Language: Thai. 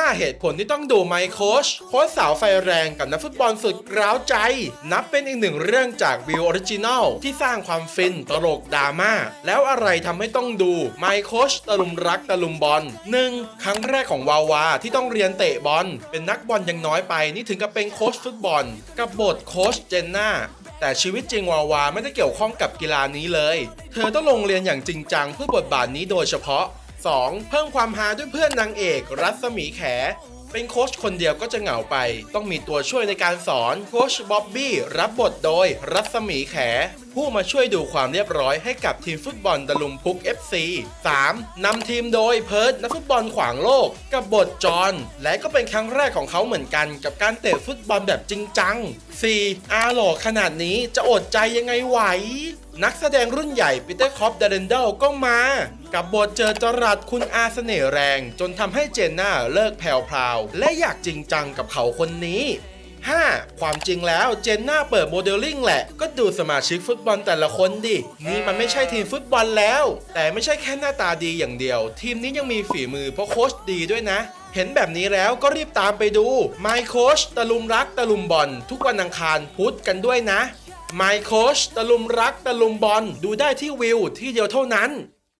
5 เหตุผลที่ต้องดูไมโคชโค้ชสาวไฟแรงกับนักฟุตบอลสุดกร้าวใจ นับเป็นอีกหนึ่งเรื่องจากวิวออริจินอลที่สร้างความฟินตลกดราม่า แล้วอะไรทำให้ต้องดูไมโคชตะลุมรักตะลุมบอล 1. ครั้งแรกของวาวาที่ต้องเรียนเตะบอล เป็นนักบอลยังน้อยไป นี่ถึงกับเป็นโค้ชฟุตบอล กับบทโค้ชเจนน่าแต่ชีวิตจริงวาวาไม่ได้เกี่ยวข้องกับกีฬานี้เลย เธอต้องลงเรียนอย่างจริงจังเพื่อบทบาทนี้โดยเฉพาะ 2. เพิ่มความฮาด้วยเพื่อนนางเอก รัศมีแข เป็นโค้ชคนเดียวก็จะเหงาไป ต้องมีตัวช่วยในการสอน โค้ชบ๊อบบี้รับบทโดย รัศมีแขผู้มาช่วยดูความเรียบร้อยให้กับทีมฟุตบอลตะลุมพุก FC 3. นำทีมโดยเพิร์ดนักฟุตบอลขวางโลก กับบทจอห์นและก็เป็นครั้งแรกของเขาเหมือนกัน กับการเตะฟุตบอลแบบจริงจัง 4. อาหล่อขนาดนี้จะอดใจยังไงไหว นักแสดงรุ่นใหญ่ปีเตอร์คอปเดเรนเดลก็มา กับบทเจอจรัสคุณอาเสน่ห์แรง จนทำให้เจนน่าเลิกแผ่วๆและอยากจริงจังกับเขาคนนี้ 5. ความจริงแล้วเจนน่าเปิดโมเดลลิ่งแหละ ก็ดูสมาชิกฟุตบอลแต่ละคนดิ นี่มันไม่ใช่ทีมฟุตบอลแล้ว แต่ไม่ใช่แค่หน้าตาดีอย่างเดียว ทีมนี้ยังมีฝีมือเพราะโค้ชดีด้วยนะ เห็นแบบนี้แล้วก็รีบตามไปดู My Coach ตะลุมรักตะลุมบอลทุกวันอังคารพุธกันด้วยนะ My Coach ตะลุมรักตะลุมบอลดูได้ที่วิวที่เดียวเท่านั้น